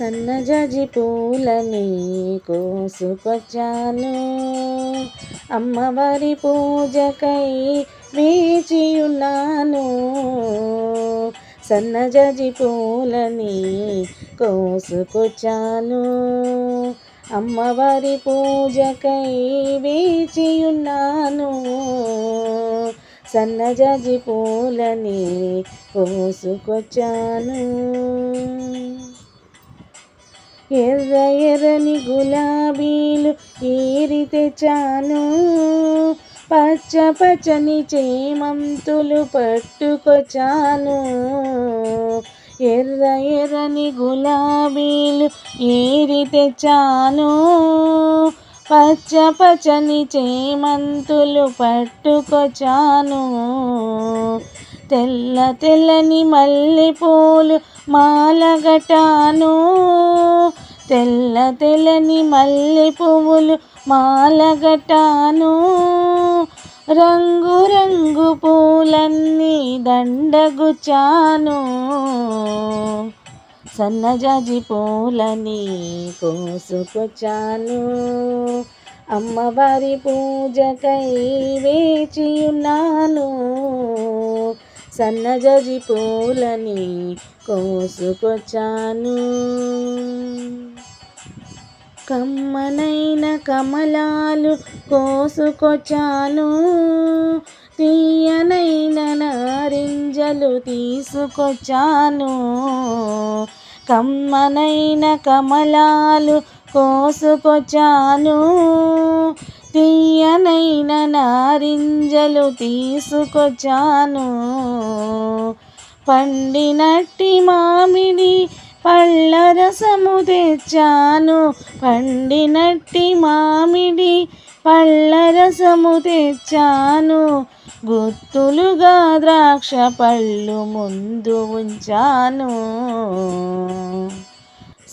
సన్నజాజి పూలని కోసుకొచ్చాను అమ్మవారి పూజకై వేచియున్నాను. సన్నజాజి పూలని కోసుకొచ్చాను అమ్మవారి పూజకై వేచియున్నాను. సన్నజాజి పూలని కోసుకొచ్చాను ఎర్ర ఎర్రని గులాబీలు ఏరి తెచ్చాను పచ్చ పచ్చని చేమంతులు పట్టుకొచ్చాను ఎర్ర ఎర్రని గులాబీలు ఏరి తెచ్చాను పచ్చ పచ్చని చేమంతులు పట్టుకొచ్చాను తెల్ల తెల్లని మల్లెపూలు మాలగటాను. తెల్ల తెల్లని మల్లె పువ్వులు మాలగటాను. రంగు రంగు పూలన్నీ దండగుచాను సన్నజాజి పూలని కోసుకొచ్చాను. అమ్మవారి పూజకై వేచియున్నాను. సన్నజాజి పూలని కోసుకొచ్చాను. కమ్మనైన కమలాలు కోసుకొచ్చాను. తీయనైన నారింజలు తీసుకొచ్చాను. కమ్మనైన కమలాలు కోసుకొచ్చాను. తీయనైన నారింజలు తీసుకొచ్చాను. పండినట్టి మామిడి పళ్ళ రసము తెచ్చాను. పండినట్టి మామిడి పళ్ళ రసము తెచ్చాను. గుత్తులుగా ద్రాక్ష పళ్ళు ముందు ఉంచాను.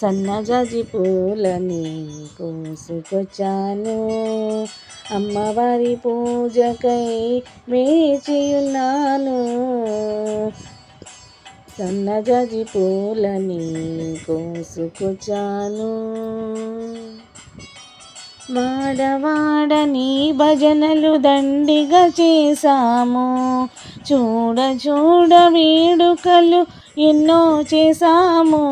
సన్నజాజి పూలని కోసుకొచ్చాను అమ్మవారి పూజకై వేచియున్నాను. సన్నజాజి పూలని కోసుకొచ్చాను వాడవాడని భజనలు దండిగా చేశాము. చూడ చూడ వేడుకలు ఎన్నో చేశాము.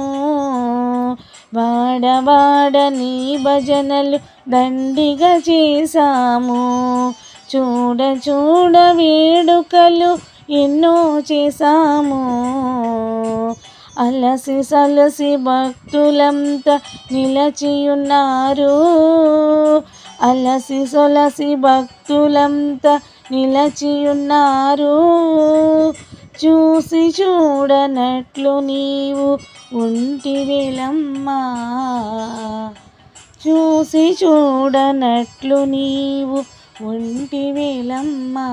వాడవాడని భజనలు దండిగా చేశాము. చూడ చూడ వేడుకలు ఎన్నో చేశాము. అలసి సలసి భక్తులంతా నిలచియున్నారు. అలసి సొలసి భక్తులంతా నిలచియున్నారు. చూసి చూడనట్లు నీవు ఉంటివెలమ్మా చూసి చూడనట్లు నీవు ఉంటివెలమ్మా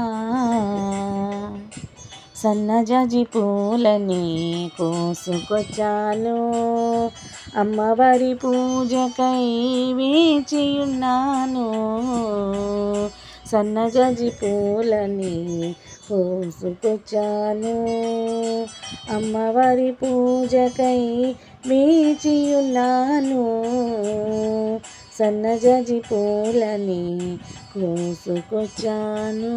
సన్నజాజి పూలని కోసుకొచ్చాను. అమ్మవారి పూజకై వేచియున్నాను. సన్నజాజి పూలని కోసుకొచ్చాను అమ్మవారి పూజకై వేచియున్నాను. సన్నజాజి పూలని కోసుకొచ్చాను.